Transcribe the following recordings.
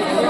Thank you.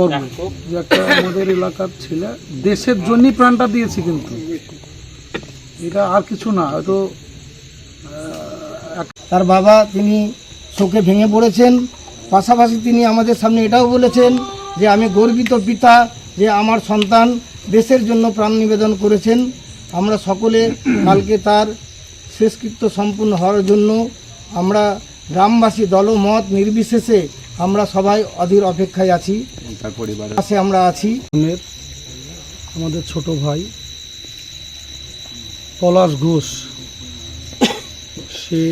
গর্ব যে একটা আমাদের এলাকার ছেলে দেশের জন্যই প্রাণটা দিয়েছি কিন্তু। এটা আর কিছু না হয়তো তার বাবা তিনি শোকে ভেঙে পড়েছেন পাশাপাশি তিনি আমাদের সামনে এটাও বলেছেন যে আমি গর্বিত পিতা যে আমার সন্তান দেশের জন্য প্রাণ নিবেদন করেছেন। আমরা সকলে কালকে তার শেষকৃত্য সম্পূর্ণ হওয়ার জন্য আমরা গ্রামবাসী দলমত নির্বিশেষে আমরা সবাই অধীর অপেক্ষায় আছি। পাশে আমরা আছি। আমাদের আমাদের ছোট ভাই পলাশ ঘোষ। সে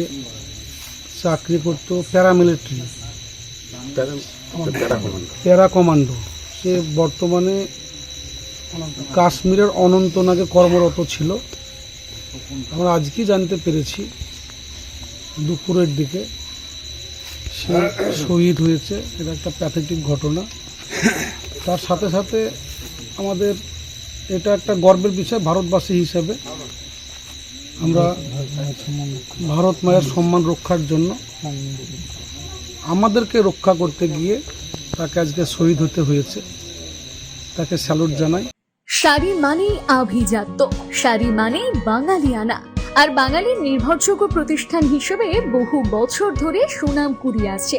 চাকরি করতো প্যারামিলিটারি। Para commando. সে বর্তমানে কাশ্মীরের অনন্তনাগে কর্মরত ছিল। আমরা আজকেই জানতে পেরেছি দুপুরের দিকে সে শহীদ হয়েছে। এটা একটা প্যাথেটিক ঘটনা। তার সাথে সাথে আমাদের এটা একটা গর্বের বিষয় ভারতবাসী হিসেবে। আমরা ভারত মায়ের সম্মান রক্ষার জন্য আমাদেরকে রক্ষা করতে গিয়ে তাকে আজকে শহীদ হতে হয়েছে। তাকে স্যালুট জানাই। শাড়ি মানেই আভিজাত্য, শাড়ি মানেই বাঙালিয়ানা। আর বাঙালির নির্ভরযোগ্য প্রতিষ্ঠান হিসেবে বহু বছর ধরে সুনাম কুড়িয়ে আসছে